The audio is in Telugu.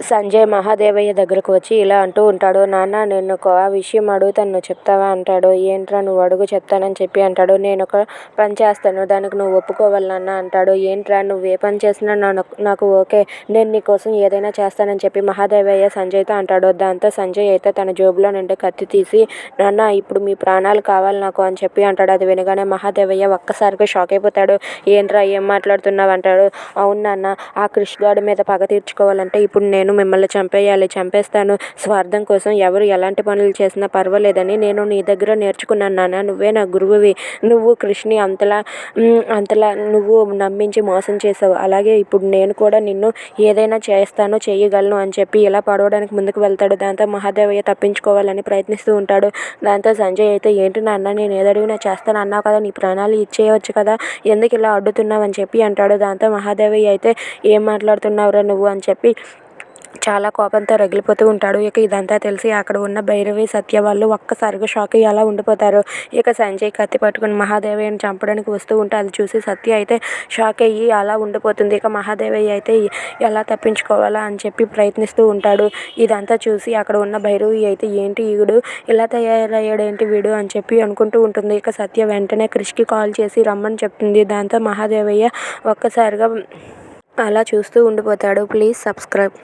సంజయ్ మహాదేవయ్య దగ్గరకు వచ్చి ఇలా అంటూ ఉంటాడు నాన్న నేను ఒక విషయం అడుగుతాను నువ్వు చెప్తావా? అంటాడు. ఏంట్రా నువ్వు అడుగు చెప్తానని చెప్పి అంటాడు. నేను ఒక పని చేస్తాను దానికి నువ్వు ఒప్పుకోవాలి నాన్న అంటాడు. ఏంట్రా నువ్వు ఏ పని చేసినా నాకు నాకు ఓకే. నేను నీకోసం ఏదైనా చేస్తానని చెప్పి మహాదేవయ్య సంజయ్తో అంటాడు. దాంతో సంజయ్ అయితే తన జేబులో నుండి కత్తి తీసి నాన్న ఇప్పుడు మీ ప్రాణాలు కావాలి నాకు అని చెప్పి అంటాడు. అది వినగానే మహాదేవయ్య ఒక్కసారిగా షాక్ అయిపోతాడు. ఏంట్రా ఏం మాట్లాడుతున్నావు? అంటాడు. అవును నాన్న ఆ క్రిష్ మీద పగ తీర్చుకోవాలంటే ఇప్పుడు నేను నేను మిమ్మల్ని చంపేయాలి చంపేస్తాను. స్వార్థం కోసం ఎవరు ఎలాంటి పనులు చేసినా పర్వాలేదని నేను నీ దగ్గర నేర్చుకున్నాను నాన్న. నువ్వే నా గురువువి. నువ్వు కృష్ణి అంతలా అంతలా నువ్వు నమ్మించి మోసం చేసావు. అలాగే ఇప్పుడు నేను కూడా నిన్ను ఏదైనా చేస్తాను చేయగలను అని చెప్పి ఇలా పడవడానికి ముందుకు వెళ్తాడు. దాంతో మహాదేవయ్య తప్పించుకోవాలని ప్రయత్నిస్తూ ఉంటాడు. దాంతో సంజయ్ అయితే ఏంటి నాన్న నేను ఏదడిగినా చేస్తాను అన్నావు కదా నీ ప్రాణాలు ఇచ్చేయవచ్చు కదా ఎందుకు ఇలా అడ్డుతున్నావు? అని చెప్పి అంటాడు. దాంతో మహాదేవయ్య అయితే ఏం మాట్లాడుతున్నావురా నువ్వు? అని చెప్పి చాలా కోపంతో రగిలిపోతూ ఉంటాడు. ఇక ఇదంతా తెలిసి అక్కడ ఉన్న భైరవి సత్య వాళ్ళు ఒక్కసారిగా షాక్ అయ్యి అలా ఉండిపోతారు. ఇక సంజయ్ కత్తి పట్టుకుని మహాదేవయ్యని చంపడానికి వస్తూ ఉంటే అది చూసి సత్య అయితే షాక్ అయ్యి అలా ఉండిపోతుంది. ఇక మహాదేవయ్య అయితే ఎలా తప్పించుకోవాలా అని చెప్పి ప్రయత్నిస్తూ ఉంటాడు. ఇదంతా చూసి అక్కడ ఉన్న భైరవి అయితే ఏంటి వీడు ఇలా తయారయ్యాడు ఏంటి వీడు అని చెప్పి అనుకుంటూ ఉంటుంది. ఇక సత్య వెంటనే క్రిష్కి కాల్ చేసి రమ్మని చెప్తుంది. దాంతో మహాదేవయ్య ఒక్కసారిగా అలా చూస్తూ ఉండిపోతాడు. Please subscribe.